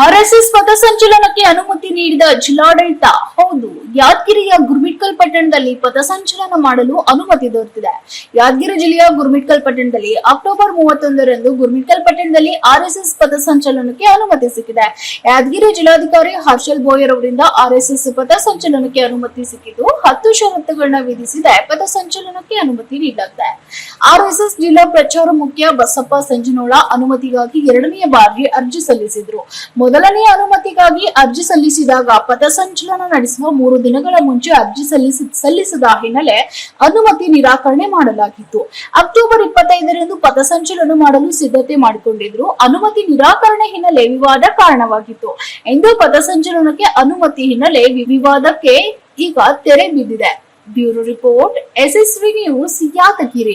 RSS ಪಥಸಂಚಲನಕ್ಕೆ ಅನುಮತಿ ನೀಡಿದ ಜಿಲ್ಲಾಡಳಿತ ಹೌದು, ಯಾದಗಿರಿಯ ಗುರ್ಮಿಟ್ಕಲ್ ಪಟ್ಟಣದಲ್ಲಿ ಪಥಸಂಚಲನ ಮಾಡಲು ಅನುಮತಿ ದೊರೆತಿದೆ. ಯಾದಗಿರಿ ಜಿಲ್ಲೆಯ ಗುರ್ಮಿಟ್ಕಲ್ ಪಟ್ಟಣದಲ್ಲಿ ಅಕ್ಟೋಬರ್ ಮೂವತ್ತೊಂದರಂದು ಗುರ್ಮಿಟ್ಕಲ್ ಪಟ್ಟಣದಲ್ಲಿ ಆರ್ಎಸ್ಎಸ್ ಪಥಸಂಚಲನಕ್ಕೆ ಅನುಮತಿ ಸಿಕ್ಕಿದೆ. ಯಾದಗಿರಿ ಜಿಲ್ಲಾಧಿಕಾರಿ ಹರ್ಷಲ್ ಬೋಯರ್ ಅವರಿಂದ ಆರ್ಎಸ್ಎಸ್ ಪಥಸಂಚಲನಕ್ಕೆ ಅನುಮತಿ ಸಿಕ್ಕಿದ್ದು ಹತ್ತು ಷರತ್ತುಗಳನ್ನ ವಿಧಿಸಿದೆ. ಪಥಸಂಚಲನಕ್ಕೆ ಅನುಮತಿ ನೀಡಲಾಗಿದೆ. ಆರ್ಎಸ್ಎಸ್ ಜಿಲ್ಲಾ ಪ್ರಚಾರ ಮುಖ್ಯ ಬಸಪ್ಪ ಸಂಜನೋಳ ಅನುಮತಿಗಾಗಿ ಎರಡನೆಯ ಬಾರಿ ಅರ್ಜಿ ಸಲ್ಲಿಸಿದ್ರು. ಮೊದಲನೆಯ ಅನುಮತಿಗಾಗಿ ಅರ್ಜಿ ಸಲ್ಲಿಸಿದಾಗ ಪಥಸಂಚಲನ ನಡೆಸುವ ಮೂರು ದಿನಗಳ ಮುಂಚೆ ಅರ್ಜಿ ಸಲ್ಲಿಸಿ ಸಲ್ಲಿಸದ ಹಿನ್ನೆಲೆ ಅನುಮತಿ ನಿರಾಕರಣೆ ಮಾಡಲಾಗಿತ್ತು. ಅಕ್ಟೋಬರ್ ಇಪ್ಪತ್ತೈದರಂದು ಪಥಸಂಚಲನ ಮಾಡಲು ಸಿದ್ಧತೆ ಮಾಡಿಕೊಂಡಿದ್ರು. ಅನುಮತಿ ನಿರಾಕರಣೆ ಹಿನ್ನೆಲೆ ವಿವಾದ ಕಾರಣವಾಗಿತ್ತು. ಎಂದು ಪಥಸಂಚಲನಕ್ಕೆ ಅನುಮತಿ ಹಿನ್ನೆಲೆ ವಿವಾದಕ್ಕೆ ಈಗ ತೆರೆ ಬಿದ್ದಿದೆ. Bureau report, SSV news, Yadagiri.